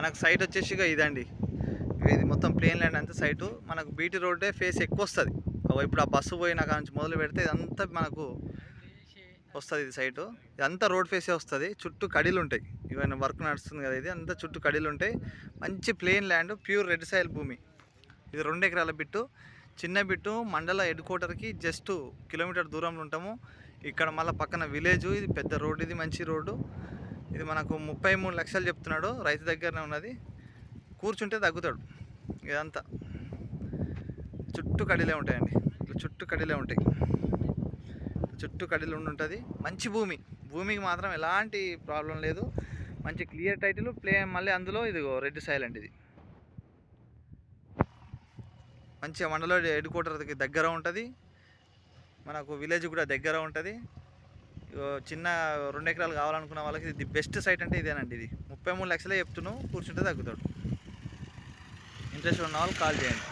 మనకు సైట్ వచ్చేసి ఇక ఇదండి. ఇది మొత్తం ప్లేన్ ల్యాండ్ అంతా సైటు మనకు బీటీ రోడ్డే ఫేస్ ఎక్కువ వస్తుంది. ఇప్పుడు ఆ బస్సు పోయిన నుంచి మొదలు పెడితే ఇదంతా మనకు వస్తుంది ఇది సైటు ఇదంతా రోడ్ ఫేసే వస్తుంది. చుట్టూ కడీలు ఉంటాయి. ఇవన్నీ వర్క్ నడుస్తుంది కదా ఇది అంతా చుట్టూ కడీలు ఉంటాయి. మంచి plain land pure red soil భూమి. ఇది రెండు ఎకరాల బిట్టు. చిన్న బిట్టు మండల హెడ్ క్వార్టర్కి జస్ట్ కిలోమీటర్ దూరంలో ఉంటాము. ఇక్కడ మళ్ళీ పక్కన విలేజ్ ఇది పెద్ద రోడ్ ఇది మంచి రోడ్డు ఇది మనకు ముప్పై మూడు లక్షలు చెప్తున్నాడు. రైతు దగ్గరనే ఉన్నది. కూర్చుంటే తగ్గుతాడు. ఇదంతా. చుట్టూ కడిలే ఉంటాయండి. ఇట్లా చుట్టూ కడిలే ఉంటాయి. చుట్టూ కడిలు ఉంటుంది. మంచి భూమి. భూమికి మాత్రం ఎలాంటి ప్రాబ్లం లేదు. మంచి క్లియర్ టైటిల్ ప్లే మళ్ళీ అందులో ఇది రెడ్ సైలెంట్ ఇది. మంచిగా మండలో హెడ్ క్వార్టర్కి దగ్గర ఉంటుంది. మనకు విలేజ్ కూడా దగ్గర ఉంటుంది. చిన్న రెండు ఎకరాలు కావాలనుకున్న వాళ్ళకి ఇది బెస్ట్ సైట్ అంటే ఇదేనండి ఇది. ముప్పై మూడు లక్షలే చెప్తున్నావు కూర్చుంటే తగ్గుతాడు. ఇంట్రెస్ట్ ఉన్న వాళ్ళు కాల్ చేయండి.